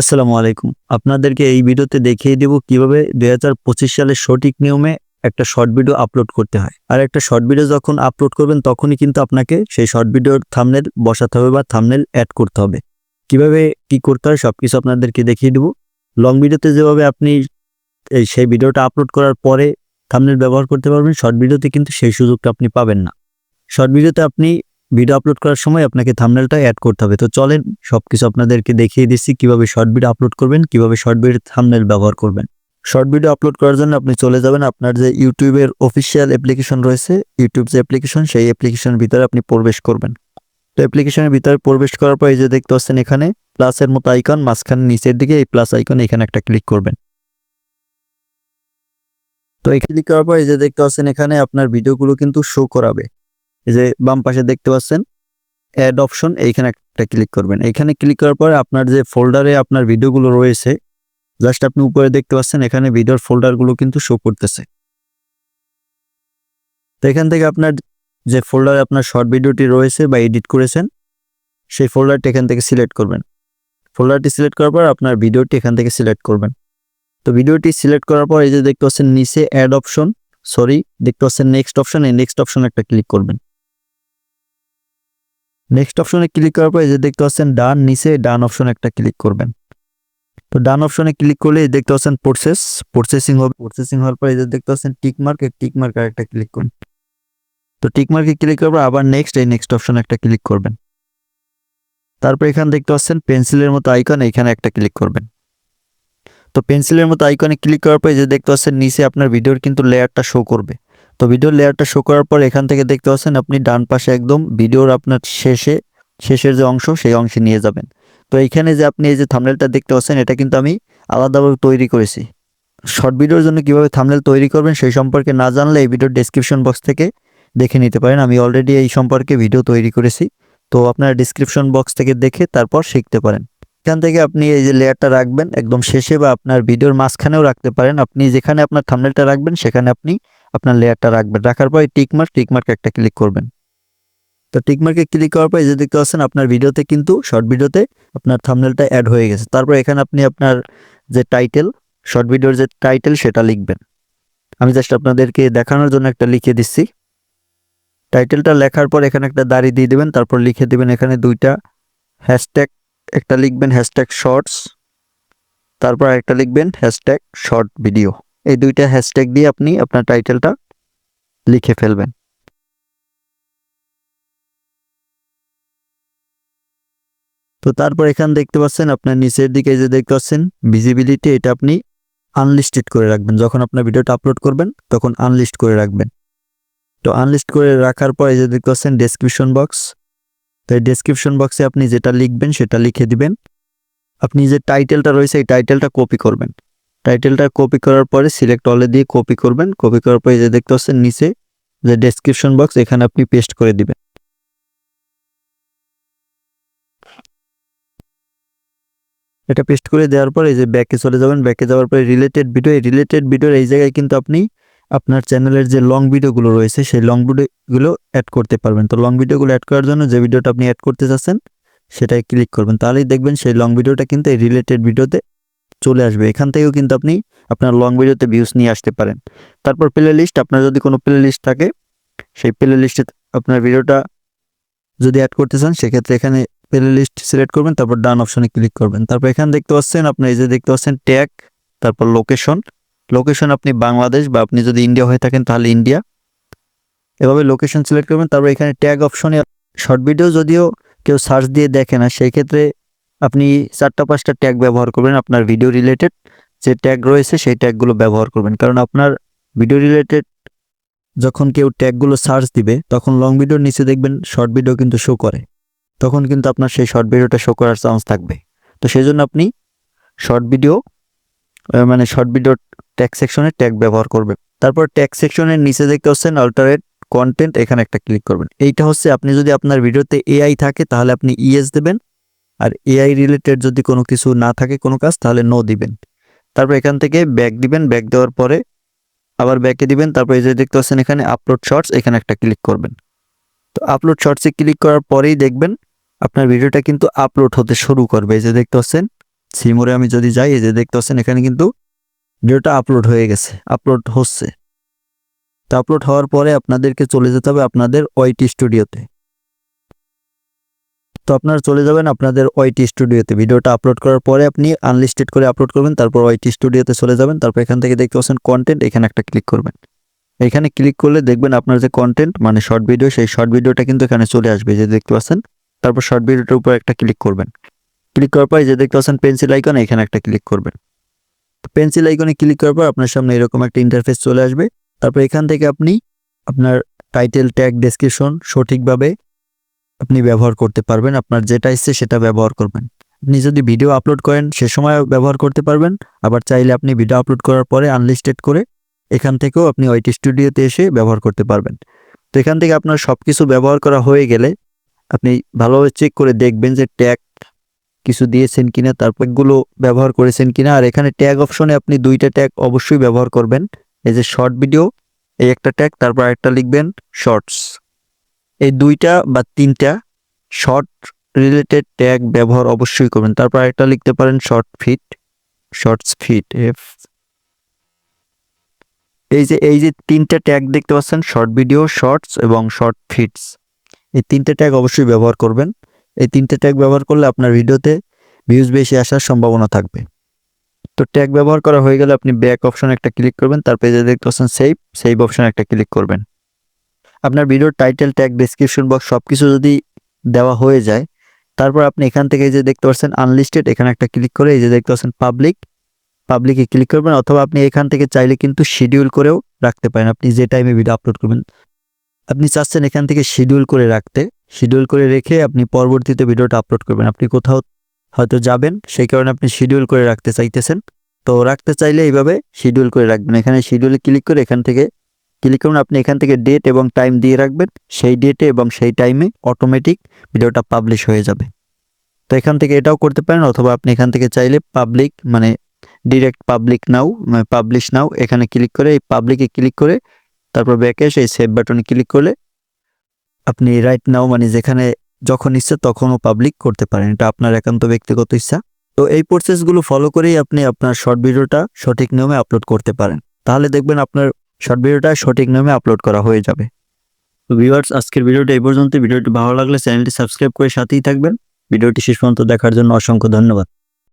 আসসালামু আলাইকুম। আপনাদেরকে এই ভিডিওতে দেখিয়ে দেব কীভাবে দু হাজার পঁচিশ সালের সঠিক নিয়মে একটা শর্ট ভিডিও আপলোড করতে হয়। আর একটা শর্ট ভিডিও যখন আপলোড করবেন, তখনই কিন্তু আপনাকে সেই শর্ট ভিডিওর থামনেল বসাতে হবে বা থামনেল অ্যাড করতে হবে। কীভাবে কি করতে হয় সব কিছু আপনাদেরকে দেখিয়ে দেব। লং ভিডিওতে যেভাবে আপনি এই সেই ভিডিওটা আপলোড করার পরে থামনেল ব্যবহার করতে পারবেন শর্ট ভিডিওতে কিন্তু সেই সুযোগটা আপনি পাবেন না। শর্ট ভিডিওতে আপনি ভিডিও আপলোড করার সময় আপনাকে থামনেলটা অ্যাড করতে হবে। তো চলেন সবকিছু আপনাদেরকে দেখিয়ে দিচ্ছি, কীভাবে শর্ট ভিডিও আপলোড করবেন, কীভাবে শর্ট ভিডিও থামনেল ব্যবহার করবেন। শর্ট ভিডিও আপলোড করার জন্য আপনি চলে যাবেন, আপনার যে ইউটিউবের অফিসিয়াল অ্যাপ্লিকেশন রয়েছে, ইউটিউব যে অ্যাপ্লিকেশন সেই অ্যাপ্লিকেশনের ভিতরে আপনি প্রবেশ করবেন। তো অ্যাপ্লিকেশনের ভিতরে প্রবেশ করার পর এই যে দেখতে পাচ্ছেন এখানে প্লাসের মতো আইকন মাঝখানে নিচের দিকে এই প্লাস আইকন এখানে একটা ক্লিক করবেন। তো এই ক্লিক করার পর এই যে দেখতে পাচ্ছেন এখানে আপনার ভিডিওগুলো কিন্তু শো করাবে। এই যে বাম পাশে দেখতে পাচ্ছেন অ্যাড অপশন এইখানে একটা ক্লিক করবেন। এখানে ক্লিক করার পর আপনার যে ফোল্ডারে আপনার ভিডিওগুলো রয়েছে জাস্ট আপনি উপরে দেখতে পাচ্ছেন, এখানে ভিডিওর ফোল্ডারগুলো কিন্তু শো করতেছে। তো এখান থেকে আপনার যে ফোল্ডারে আপনার শর্ট ভিডিওটি রয়েছে বা এডিট করেছেন, সেই ফোল্ডারটি এখান থেকে সিলেক্ট করবেন। ফোল্ডারটি সিলেক্ট করার পর আপনার ভিডিওটি এখান থেকে সিলেক্ট করবেন। তো ভিডিওটি সিলেক্ট করার পর এই যে দেখতে পাচ্ছেন, নিচে অ্যাড অপশন সরি দেখতে পাচ্ছেন নেক্সট অপশন এই নেক্সট অপশন একটা ক্লিক করবেন। নেক্সট অপশনে ক্লিক করার পর যে দেখতে পাচ্ছেন ডান নিচে ডান অপশন একটা ক্লিক করবেন। তো ডান অপশনে ক্লিক করলে দেখতে পাচ্ছেন প্রসেস প্রসেসিং হবে। প্রসেসিং হওয়ার পর যে দেখতে পাচ্ছেন টিক মার্ক টিক মার্ক একটা ক্লিক করুন। তো টিক মার্কে ক্লিক করার পর আবার নেক্সট এই নেক্সট অপশনে একটা ক্লিক করবেন। তারপর এখানে দেখতে পাচ্ছেন পেন্সিলের মতো আইকন এখানে একটা ক্লিক করবেন। তো পেন্সিলের মতো আইকনে ক্লিক করার পর যে দেখতে পাচ্ছেন নিচে আপনার ভিডিওর কিন্তু লেয়ারটা শো করবে। তো ভিডিওর লেয়ারটা শো করার পর এখান থেকে দেখতে পাচ্ছেন আপনি ডান পাশে একদম ভিডিওর আপনার শেষে, শেষের যে অংশ, সেই অংশে নিয়ে যাবেন। তো এইখানে যে আপনি এই যে থামনেলটা দেখতে পাচ্ছেন, এটা কিন্তু আমি আলাদাভাবে তৈরি করেছি। শর্ট ভিডিওর জন্য কীভাবে থামনেল তৈরি করবেন, সেই সম্পর্কে না জানলে এই ভিডিওর ডেসক্রিপশন বক্স থেকে দেখে নিতে পারেন। আমি অলরেডি এই সম্পর্কে ভিডিও তৈরি করেছি। তো আপনারা ডিসক্রিপশন বক্স থেকে দেখে তারপর শিখতে পারেন। এখান থেকে আপনি এই যে লেয়ারটা রাখবেন, একদম শেষে বা আপনার ভিডিওর মাঝখানেও রাখতে পারেন। আপনি যেখানে আপনার থামনেলটা রাখবেন, সেখানে আপনি আপনার লেয়ারটা রাখবেন। রাখার পর টিকমার্ক টিকমার্ক একটা ক্লিক করবেন। তো টিকমার্কে ক্লিক করার পর যে দেখতে পাচ্ছেন, আপনার ভিডিওতে কিন্তু শর্ট ভিডিওতে আপনার থামনেলটা অ্যাড হয়ে গেছে। তারপর এখানে আপনি আপনার যে টাইটেল শর্ট ভিডিওর যে টাইটেল সেটা লিখবেন। আমি জাস্ট আপনাদেরকে দেখানোর জন্য একটা লিখে দিচ্ছি। টাইটেলটা লেখার পর এখানে একটা দাড়ি দিয়ে দেবেন, তারপর লিখে দেবেন এখানে দুইটা হ্যাশট্যাগ একটা লিখবেন হ্যাশট্যাগ শর্টস তারপর একটা লিখবেন হ্যাশট্যাগ শর্ট ভিডিও এই দুইটা হ্যাশট্যাগ দিয়ে আপনি আপনার টাইটেলটা লিখে ফেলবেন। তো তারপর এখানে দেখতে পাচ্ছেন, আপনার নিচের দিকে যে দেখতে পাচ্ছেন ভিজিবিলিটি এটা আপনি আনলিস্টেড করে রাখবেন। যখন আপনার ভিডিওটা আপলোড করবেন, তখন আনলিস্ট করে রাখবেন। তো আনলিস্ট করে রাখার পর এই যে দেখতে পাচ্ছেন ডেসক্রিপশন বক্স তো এই ডেসক্রিপশন বক্সে আপনি যেটা লিখবেন, সেটা লিখে দিবেন। আপনি যে টাইটেলটা রয়েছে, এই টাইটেলটা কপি করবেন। টাইটেলটা কপি করার পরে সিলেক্ট অলে দিয়ে কপি করবেন। কপি করার পরে যে দেখতে পাচ্ছেন নিচে যে ডেসক্রিপশন বক্স এখানে আপনি পেস্ট করে দিবেন। এটা পেস্ট করে দেওয়ার পর এই যে ব্যাকে চলে যাবেন। ব্যাকে যাওয়ার পরে রিলেটেড ভিডিও এই রিলেটেড ভিডিওর এই জায়গায় কিন্তু আপনি আপনার চ্যানেলের যে লং ভিডিওগুলো রয়েছে, সেই লং ভিডিওগুলো অ্যাড করতে পারবেন। তো লং ভিডিওগুলো অ্যাড করার জন্য যে ভিডিওটা আপনি অ্যাড করতে চাচ্ছেন সেটাই ক্লিক করবেন। তাহলেই দেখবেন সেই লং ভিডিওটা কিন্তু এই রিলেটেড ভিডিওতে চলে আসবে। এখান থেকেও কিন্তু আপনি আপনার লং ভিডিওতে ভিউস নিয়ে আসতে পারেন। তারপর প্লে লিস্ট আপনার যদি কোনো প্লে লিস্ট থাকে, সেই প্লে লিস্টে আপনার ভিডিওটা যদি অ্যাড করতে চান, সেক্ষেত্রে এখানে প্লে লিস্ট সিলেক্ট করবেন, তারপর ডান অপশনে ক্লিক করবেন। তারপর এখানে দেখতে পাচ্ছেন আপনি এই যে দেখতে পাচ্ছেন ট্যাগ তারপর লোকেশন লোকেশন আপনি বাংলাদেশ বা আপনি যদি ইন্ডিয়া হয়ে থাকেন, তাহলে ইন্ডিয়া এভাবে লোকেশন সিলেক্ট করবেন, তারপর এখানে ট্যাগ অপশনে শর্ট ভিডিও যদিও কেউ সার্চ দিয়ে দেখে না সেই ক্ষেত্রে আপনি চারটা পাঁচটা ট্যাগ ব্যবহার করবেন আপনার ভিডিও রিলেটেড যে ট্যাগ রয়েছে সেই ট্যাগগুলো ব্যবহার করবেন। কারণ আপনার ভিডিও রিলেটেড যখন কেউ ট্যাগগুলো সার্চ দিবে, তখন লং ভিডিওর নিচে দেখবেন শর্ট ভিডিও কিন্তু শো করে। তখন কিন্তু আপনার সেই শর্ট ভিডিওটা শো করার চান্স থাকবে। তো সেই জন্য আপনি শর্ট ভিডিও মানে শর্ট ভিডিও ট্যাগ সেকশনে ট্যাগ ব্যবহার করবেন। তারপর ট্যাগ সেকশনের নিচে দেখতে হচ্ছেন অল্টারেট কন্টেন্ট এখানে একটা ক্লিক করবেন। এইটা হচ্ছে আপনি যদি আপনার ভিডিওতে এআই থাকে, তাহলে আপনি ইএস দেবেন। আর এআই রিলেটেড যদি কোনো কিছু না থাকে কোনো কাজ, তাহলে নো দিবেন। তারপর এখান থেকে ব্যাক দিবেন ব্যাক দেওয়ার পরে আবার ব্যাকে দিবেন, তারপর এই যে দেখতে পাচ্ছেন এখানে আপলোড শর্টস এখানে একটা ক্লিক করবেন। তো আপলোড শর্টসে ক্লিক করার পরেই দেখবেন আপনার ভিডিওটা কিন্তু আপলোড হতে শুরু করবে। এই যে দেখতে পাচ্ছেন সিমোরে আমি যদি যাই, এই যে দেখতে পাচ্ছেন এখানে কিন্তু ভিডিওটা আপলোড হয়ে গেছে আপলোড হচ্ছে। তো আপলোড হওয়ার পরে আপনাদেরকে চলে যেতে হবে আপনাদের ওয়াইটি স্টুডিওতে তো আপনারা চলে যাবেন আপনাদের ওয়াইটি স্টুডিওতে। ভিডিওটা আপলোড করার পরে আপনি আনলিস্টেড করে আপলোড করবেন, তারপর ওয়াইটি স্টুডিওতে চলে যাবেন, তারপর এখান থেকে দেখতে পাচ্ছেন কন্টেন্ট এখানে একটা ক্লিক করবেন। এখানে ক্লিক করলে দেখবেন আপনার যে কন্টেন্ট মানে শর্ট ভিডিও সেই শর্ট ভিডিওটা কিন্তু এখানে চলে আসবে যে দেখতে পাচ্ছেন। তারপর শর্ট ভিডিওটার উপর একটা ক্লিক করবেন। ক্লিক করার পর যে দেখতে পাচ্ছেন পেন্সিল আইকন এখানে একটা ক্লিক করবেন। পেন্সিল আইকনে ক্লিক করার পর আপনার সামনে এরকম একটা ইন্টারফেস চলে আসবে। তারপর এখান থেকে আপনি আপনার টাইটেল ট্যাগ ডেসক্রিপশন সঠিকভাবে আপনি ব্যবহার করতে পারবেন, আপনার যেটা ইচ্ছে সেটা ব্যবহার করবেন। আপনি যদি ভিডিও আপলোড করেন, সে সময় ব্যবহার করতে পারবেন, আবার চাইলে আপনি ভিডিও আপলোড করার পরে আনলিস্টেড করে এখান থেকেও আপনি ওয়াইটি স্টুডিওতে এসে ব্যবহার করতে পারবেন। তো এখান থেকে আপনার সব কিছু ব্যবহার করা হয়ে গেলে আপনি ভালোভাবে চেক করে দেখবেন যে ট্যাগ কিছু দিয়েছেন কিনা তারপর এগুলো ব্যবহার করেছেন কিনা। আর এখানে ট্যাগ অপশনে আপনি দুইটা ট্যাগ অবশ্যই ব্যবহার করবেন। এই যে শর্ট ভিডিও এই একটা ট্যাগ তারপর একটা লিখবেন শর্টস এই দুইটা বা তিনটা শর্ট রিলেটেড ট্যাগ ব্যবহার অবশ্যই করবেন। তারপর একটা লিখতে পারেন short fit shorts fit F এই যে এই যে তিনটা ট্যাগ দেখতে পাচ্ছেন শর্ট ভিডিও শর্টস এবং শর্ট ফিটস এই তিনটে ট্যাগ অবশ্যই ব্যবহার করবেন। এই তিনটে ট্যাগ ব্যবহার করলে আপনার ভিডিওতে ভিউজ বেশি আসার সম্ভাবনা থাকবে। তো ট্যাগ ব্যবহার করা হয়ে গেলে আপনি ব্যাক অপশন একটা ক্লিক করবেন। তারপরে যে দেখতে পাচ্ছেন সেভ সেভ অপশন একটা ক্লিক করবেন। আপনার ভিডিওর টাইটেল ট্যাগ ডেসক্রিপশন বক্স সব কিছু যদি দেওয়া হয়ে যায়, তারপর আপনি এখান থেকে যে দেখতে পাচ্ছেন আনলিস্টেড এখানে একটা ক্লিক করে এই যে দেখতে পাচ্ছেন পাবলিক পাবলিকে ক্লিক করবেন অথবা আপনি এখান থেকে চাইলে কিন্তু শিডিউল করেও রাখতে পারেন। আপনি যে টাইমে ভিডিও আপলোড করবেন, আপনি চাচ্ছেন এখান থেকে শিডিউল করে রাখতে শিডিউল করে রেখে আপনি পরবর্তীতে ভিডিওটা আপলোড করবেন। আপনি কোথাও হয়তো যাবেন, সেই কারণে আপনি শিডিউল করে রাখতে চাইতেছেন। তো রাখতে চাইলে এইভাবে শিডিউল করে রাখবেন। এখানে শিডিউলে ক্লিক করে এখান থেকে ক্লিক করুন, আপনি এখান থেকে ডেট এবং টাইম দিয়ে রাখবেন। সেই ডেটে এবং সেই টাইমে অটোমেটিক ভিডিওটা পাবলিশ হয়ে যাবে। তো এখান থেকে এটাও করতে পারেন, অথবা আপনি এখান থেকে চাইলে পাবলিক মানে ডিরেক্ট পাবলিক নাও মানে পাবলিশ নাও এখানে ক্লিক করে, এই পাবলিকে ক্লিক করে, তারপর ব্যাকে এসে এই সেভ বাটনে ক্লিক করলে আপনি রাইট নাও মানে যেখানে যখন ইচ্ছা তখনও পাবলিক করতে পারেন। এটা আপনার একান্ত ব্যক্তিগত ইচ্ছা। তো এই প্রসেসগুলো ফলো করেই আপনি আপনার শর্ট ভিডিওটা সঠিক নিয়মে আপলোড করতে পারেন। তাহলে দেখবেন আপনার শর্ট ভিডিওটা সঠিক নামে আপলোড করা হয়ে যাবে। তো ভিউয়ার্স আজকের ভিডিওটা এই পর্যন্ত ভিডিওটি ভালো লাগলে চ্যানেলটি সাবস্ক্রাইব করে সাথেই থাকবেন। ভিডিওটি শেষ পর্যন্ত দেখার জন্য অসংখ্য ধন্যবাদ।